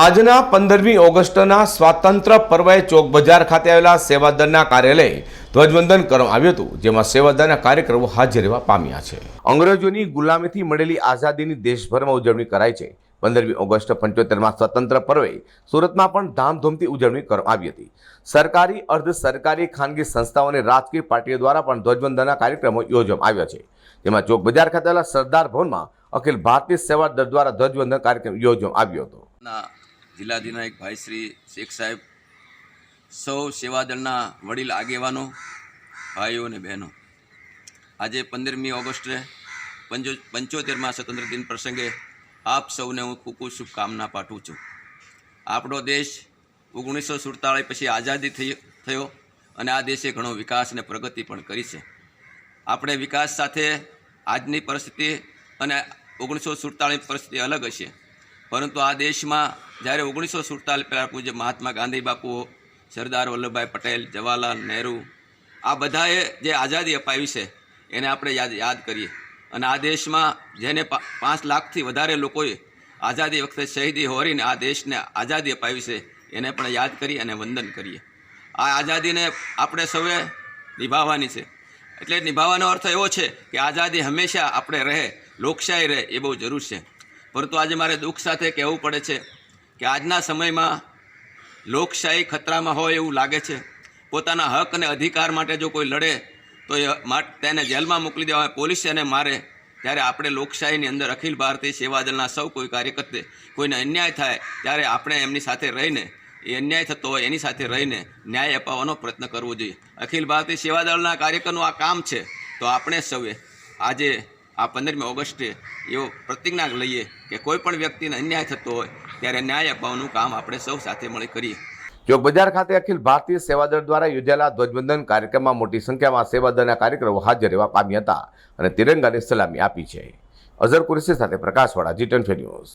આજના પંદરમી ઓગસ્ટના સ્વાતંત્ર્ય પર્વે ચોક બજાર ખાતે આવેલા સેવાદળના કાર્યાલય ધ્વજવંદન કરવામાં આવ્યું હતું, જેમાં સેવાદળના કાર્યક્રમો હાજર રહેવા પામ્યા છે. અંગ્રેજોની ગુલામીથી મળેલી આઝાદીની દેશભરમાં ઉજવણી કરાઈ છે. પંદરમી ઓગસ્ટ પંચોતેરમાં સ્વતંત્ર પર્વે સુરતમાં પણ ધામધૂમથી ઉજવણી કરવામાં આવી હતી. સરકારી, અર્ધ સરકારી ખાનગી સંસ્થાઓ અને રાજકીય પાર્ટીઓ દ્વારા પણ ધ્વજવંદનના કાર્યક્રમો યોજવામાં આવ્યા છે. જેમાં ચોક બજાર ખાતે સરદાર ભવનમાં અખિલ ભારતીય સેવા દળ દ્વારા ધ્વજવંદન કાર્યક્રમ યોજવામાં આવ્યો હતો. ના જિલ્લા ભાઈ શ્રી શેખ સાહેબ, સૌ સેવાદળના વડીલ આગેવાનો, ભાઈઓ અને બહેનો. આજે પંદરમી ઓગસ્ટે પંચો પંચોતેરમાં સ્વતંત્ર દિન પ્રસંગે આપ સૌને હું ખૂબ ખૂબ શુભકામના પાઠવું છું. આપણો દેશ ઓગણીસો સુડતાળીસ પછી આઝાદી થઈ, થયો અને આ દેશે ઘણો વિકાસ અને પ્રગતિ પણ કરી છે. આપણે વિકાસ સાથે આજની પરિસ્થિતિ અને ઓગણીસો સુડતાળીસ પરિસ્થિતિ અલગ હશે. પરંતુ આ દેશમાં જ્યારે ઓગણીસો સુડતાલીસ પહેલાં પૂજ્ય મહાત્મા ગાંધી બાપુઓ સરદાર વલ્લભભાઈ પટેલ, જવાહરલાલ નહેરુ, આ બધાએ જે આઝાદી અપાવી છે, એને આપણે યાદ યાદ કરીએ. અને આ દેશમાં જેને પાંચ લાખથી વધારે લોકોએ આઝાદી વખતે શહીદી હોરીને આ દેશને આઝાદી અપાવી છે, એને પણ યાદ કરી અને વંદન કરીએ. આ આઝાદીને આપણે સૌએ નિભાવવાની છે. એટલે નિભાવવાનો અર્થ એવો છે કે આઝાદી હંમેશા આપણે રહે, લોકશાહી રહે એ બહુ જરૂર છે. પરંતુ આજે મારે દુઃખ સાથે કહેવું પડે છે કે આજના સમયમાં લોકશાહી ખતરામાં હોય એવું લાગે છે. પોતાના હક અને અધિકાર માટે જો કોઈ લડે, તો એ તેને જેલમાં મોકલી દેવા પોલીસ એને મારે ત્યારે આપણે લોકશાહીની અંદર અખિલ ભારતીય સેવા દળના સૌ કોઈ કાર્યકર્તે કોઈને અન્યાય થાય, ત્યારે આપણે એમની સાથે રહીને, એ અન્યાય થતો હોય એની સાથે રહીને ન્યાય અપાવવાનો પ્રયત્ન કરવો જોઈએ. અખિલ ભારતીય સેવા દળના કાર્યકરનું આ કામ છે, તો આપણે સૌએ આજે આ પંદરમી ઓગસ્ટે એવો પ્રતિજ્ઞા લઈએ કે કોઈ પણ વ્યક્તિને અન્યાય થતો હોય, ત્યારે ન્યાય અપાવવાનું કામ આપણે સૌ સાથે મળી કરીએ. ચોક બજાર ખાતે અખિલ ભારતીય સેવાદળ દ્વારા યોજાયેલા ધ્વજવંદન કાર્યક્રમમાં મોટી સંખ્યામાં સેવાદળના કાર્યક્રમો હાજર રહેવા પામ્યા હતા અને તિરંગાને સલામી આપી છે. અઝર કુરેશી સાથે પ્રકાશવાળા જી ટ્વેન્ટી ન્યૂઝ.